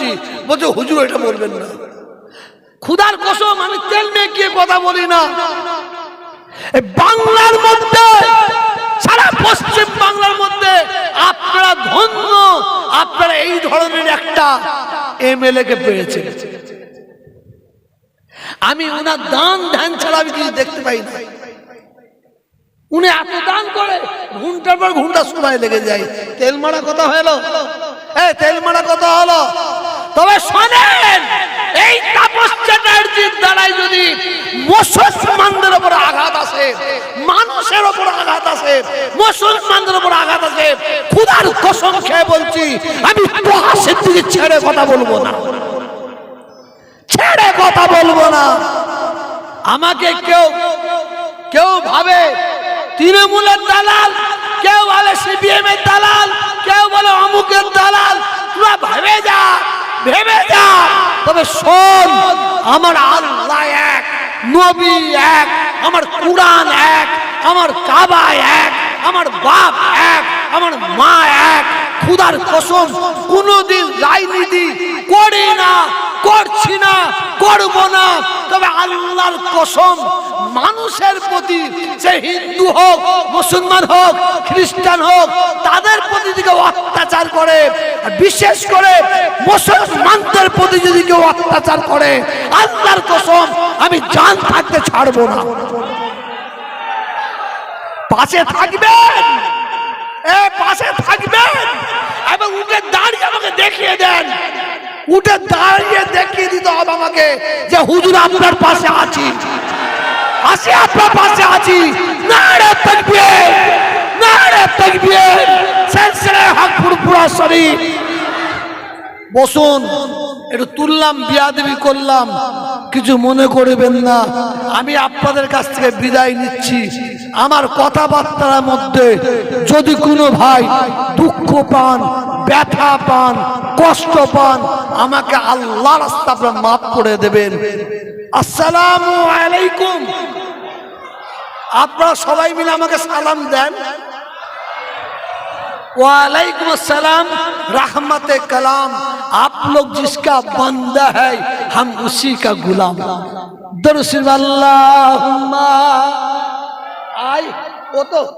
বলছি, বলছে, হুজুর, এটা বলবেন না। খুদার কসম, আমি তেল মেকিয়ে কথা বলি না। বাংলার মধ্যে, সারা পশ্চিম বাংলার মধ্যে আপনারা ধন্য, আপনারা এই ধরনের একটা এমএলএ কে পেয়েছেন। আমি ওনার দান ধ্যান ছাড়া আমি কিছু দেখতে পাই না। উনি এত দান করে ঘণ্টার পর ঘণ্টা সময় লেগে যায়। তেল মারা কথা হলো? এই, তেল মারা কথা হলো? তবে শোনেন, এই তাপস চ্যাটার্জির দ্বারাই যদি মুসলমানদের উপর আঘাত আসে, মানুষের উপর আঘাত আসে, মুসলমানদের উপর আঘাত আসে, খুদার কসম খেয়ে বলছি, আমি প্রহাসের দিকে ছেড়ে কথা বলব না। ছেড়ে কথা বলব না। আমাকে কেউ কেউ ভাবে তৃণমূলের দালাল, কেউ বলে সিপিএম এর দালাল, কেউ বলে অমুকের দালাল ভেবে যা তবে শোন, আমার আল্লাহ এক, নবী এক, আমার কুরআন এক, আমার কাবা এক, আমার বাপ এক, আমার মা এক। খুদার কসম, কোনোদিন রাজনীতি করি না, করছি না, করব না। তবে আল্লাহর কসম, মানুষের প্রতি সে হিন্দু হোক, মুসলমান হোক, খ্রিস্টান হোক, তাদের প্রতি দিকে অত্যাচার করে বিশেষ করে মুসলমানদের প্রতি যদি কেউ অত্যাচার করে, আল্লাহর কসম, আমি জান থাকতে ছাড়বো না। পাশে থাকবেন, এ পাশে থাকবেন, এবং উঠে দাঁড়িয়ে আমাকে দেখিয়ে দেন। উঠে দাঁড়িয়ে দেখিয়ে দিতে হবে আমাকে যে হুজুর আপনার পাশে আছি। আসি আপনার পাশে আছি। না রে তকবীর না রে সেলসিলে হক ফুরফুরা শরীফ। বসুন, একটু তুললাম, বিয়াদবি করলাম। কিছু মনে করবেন না। আমি আপনাদের কাছ থেকে বিদায় নিচ্ছি। আমার কথাবার্তার মধ্যে যদি কোনো ভাই দুঃখ পান ব্যথা পান কষ্ট পান আমাকে আল্লাহ রাস্তা আপনার মাফ করে দেবেন আসসালামু আলাইকুম আপনারা সবাই মিলে আমাকে সালাম দেন वालेकुम अस्सलाम रहमत कलाम आप लोग जिसका बंदा है हम उसी का गुलाम दरअसल अल्लाह आई वो तो